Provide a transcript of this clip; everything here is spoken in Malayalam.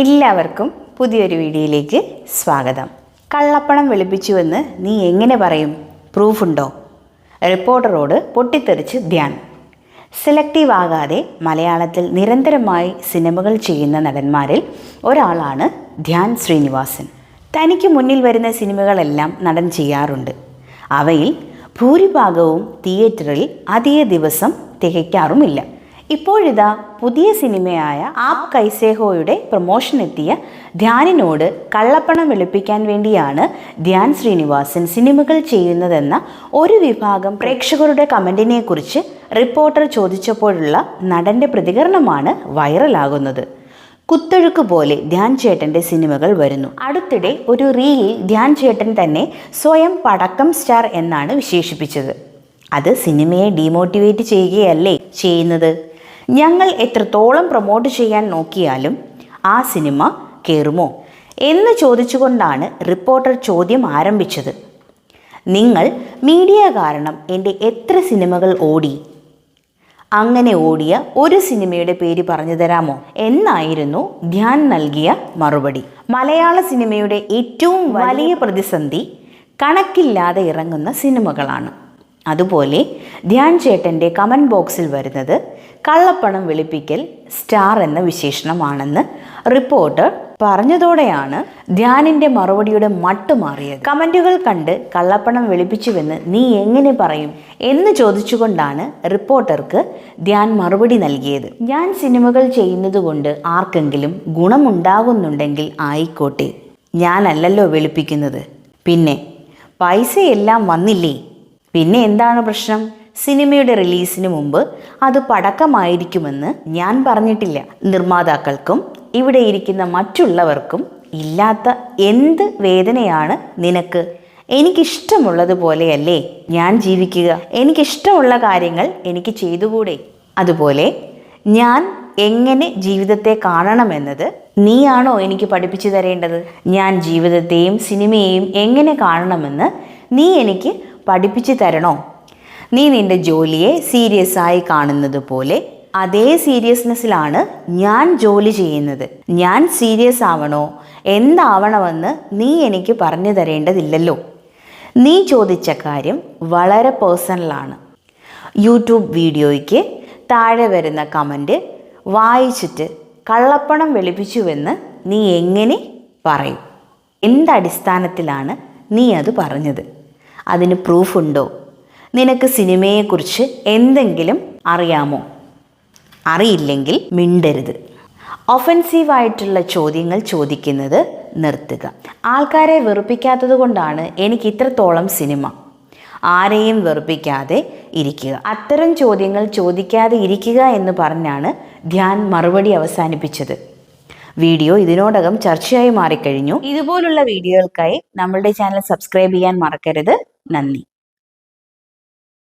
എല്ലാവർക്കും പുതിയൊരു വീഡിയോയിലേക്ക് സ്വാഗതം. കള്ളപ്പണം വെളുപ്പിച്ചുവെന്ന് നീ എങ്ങനെ പറയും? പ്രൂഫുണ്ടോ? റിപ്പോർട്ടറോട് പൊട്ടിത്തെറിച്ച് ധ്യാൻ. സെലക്റ്റീവ് ആകാതെ മലയാളത്തിൽ നിരന്തരമായി സിനിമകൾ ചെയ്യുന്ന നടന്മാരിൽ ഒരാളാണ് ധ്യാൻ ശ്രീനിവാസൻ. തനിക്ക് മുന്നിൽ വരുന്ന സിനിമകളെല്ലാം നടൻ ചെയ്യാറുണ്ട്. അവയിൽ ഭൂരിഭാഗവും തിയേറ്ററിൽ അതേ ദിവസം തികയ്ക്കാറുമില്ല. ഇപ്പോഴിതാ പുതിയ സിനിമയായ ആപ് കൈസേഹോയുടെ പ്രൊമോഷൻ എത്തിയ ധ്യാനിനോട് കള്ളപ്പണം വെളുപ്പിക്കാൻ വേണ്ടിയാണ് ധ്യാൻ ശ്രീനിവാസൻ സിനിമകൾ ചെയ്യുന്നതെന്ന ഒരു വിഭാഗം പ്രേക്ഷകരുടെ കമന്റിനെ കുറിച്ച് റിപ്പോർട്ടർ ചോദിച്ചപ്പോഴുള്ള നടന്റെ പ്രതികരണമാണ് വൈറലാകുന്നത്. കുത്തൊഴുക്ക് പോലെ ധ്യാൻ ചേട്ടന്റെ സിനിമകൾ വരുന്നു. അടുത്തിടെ ഒരു റീലിൽ ധ്യാൻ ചേട്ടൻ തന്നെ സ്വയം പടക്കം സ്റ്റാർ എന്നാണ് വിശേഷിപ്പിച്ചത്. അത് സിനിമയെ ഡീമോട്ടിവേറ്റ് ചെയ്യുകയല്ലേ ചെയ്യുന്നത്? ഞങ്ങൾ എത്രത്തോളം പ്രൊമോട്ട് ചെയ്യാൻ നോക്കിയാലും ആ സിനിമ കയറുമോ എന്ന് ചോദിച്ചുകൊണ്ടാണ് റിപ്പോർട്ടർ ചോദ്യം ആരംഭിച്ചത്. നിങ്ങൾ മീഡിയ കാരണം എന്റെ എത്ര സിനിമകൾ ഓടി? അങ്ങനെ ഓടിയ ഒരു സിനിമയുടെ പേര് പറഞ്ഞു തരാമോ? എന്നായിരുന്നു ധ്യാൻ നൽകിയ മറുപടി. മലയാള സിനിമയുടെ ഏറ്റവും വലിയ പ്രതിസന്ധി കണക്കില്ലാതെ ഇറങ്ങുന്ന സിനിമകളാണ് അതുപോലെ ധ്യാൻ ചേട്ടന്റെ കമന്റ് ബോക്സിൽ വരുന്നത് കള്ളപ്പണം വെളുപ്പിക്കൽ സ്റ്റാർ എന്ന വിശേഷണമാണെന്ന് റിപ്പോർട്ടർ പറഞ്ഞതോടെയാണ് ധ്യാനിന്റെ മറുപടിയുടെ മട്ട് മാറിയത്. കമന്റുകൾ കണ്ട് കള്ളപ്പണം വെളുപ്പിച്ചുവെന്ന് നീ എങ്ങനെ പറയും എന്ന് ചോദിച്ചുകൊണ്ടാണ് റിപ്പോർട്ടർക്ക് ധ്യാൻ മറുപടി നൽകിയത്. ഞാൻ സിനിമകൾ ചെയ്യുന്നത് കൊണ്ട് ആർക്കെങ്കിലും ഗുണമുണ്ടാകുന്നുണ്ടെങ്കിൽ ആയിക്കോട്ടെ. ഞാനല്ലല്ലോ വെളുപ്പിക്കുന്നത്. പിന്നെ പൈസയെല്ലാം വന്നില്ലേ? പിന്നെ എന്താണ് പ്രശ്നം? സിനിമയുടെ റിലീസിന് മുമ്പ് അത് പടക്കമായിരിക്കുമെന്ന് ഞാൻ പറഞ്ഞിട്ടില്ല. നിർമ്മാതാക്കൾക്കും ഇവിടെ ഇരിക്കുന്ന മറ്റുള്ളവർക്കും ഇല്ലാത്ത എന്ത് വേദനയാണ് നിനക്ക്? എനിക്കിഷ്ടമുള്ളതുപോലെയല്ലേ ഞാൻ ജീവിക്കുക? എനിക്കിഷ്ടമുള്ള കാര്യങ്ങൾ എനിക്ക് ചെയ്തുകൂടെ? അതുപോലെ ഞാൻ എങ്ങനെ ജീവിതത്തെ കാണണമെന്നത് നീയാണോ എനിക്ക് പഠിപ്പിച്ചു തരേണ്ടത്? ഞാൻ ജീവിതത്തെയും സിനിമയെയും എങ്ങനെ കാണണമെന്ന് നീ എനിക്ക് പഠിപ്പിച്ചു തരണോ? നീ നിന്റെ ജോലിയെ സീരിയസ് ആയി കാണുന്നത് പോലെ അതേ സീരിയസ്നെസ്സിലാണ് ഞാൻ ജോലി ചെയ്യുന്നത്. ഞാൻ സീരിയസ് ആവണോ? എന്താവണമെന്ന് നീ എനിക്ക് പറഞ്ഞു തരേണ്ടതില്ലല്ലോ. നീ ചോദിച്ച കാര്യം വളരെ പേഴ്സണലാണ് യൂട്യൂബ് വീഡിയോയ്ക്ക് താഴെ വരുന്ന കമന്റ് വായിച്ചിട്ട് കള്ളപ്പണം വെളുപ്പിച്ചുവെന്ന് നീ എങ്ങനെ പറയും? എന്തടിസ്ഥാനത്തിലാണ് നീ അത് പറഞ്ഞത്? അതിന് പ്രൂഫുണ്ടോ? നിനക്ക് സിനിമയെക്കുറിച്ച് എന്തെങ്കിലും അറിയാമോ? അറിയില്ലെങ്കിൽ മിണ്ടരുത്. ഒഫൻസീവായിട്ടുള്ള ചോദ്യങ്ങൾ ചോദിക്കുന്നത് നിർത്തുക. ആൾക്കാരെ വെറുപ്പിക്കാത്തത് കൊണ്ടാണ് എനിക്ക് ഇത്രത്തോളം സിനിമ. ആരെയും വെറുപ്പിക്കാതെ ഇരിക്കുക. അത്തരം ചോദ്യങ്ങൾ ചോദിക്കാതെ ഇരിക്കുക എന്ന് പറഞ്ഞാണ് ധ്യാൻ മറുപടി അവസാനിപ്പിച്ചത്. വീഡിയോ ഇതിനോടകം ചർച്ചയായി മാറിക്കഴിഞ്ഞു. ഇതുപോലുള്ള വീഡിയോകൾക്കായി നമ്മളുടെ ചാനൽ സബ്സ്ക്രൈബ് ചെയ്യാൻ മറക്കരുത്. നന്ദി.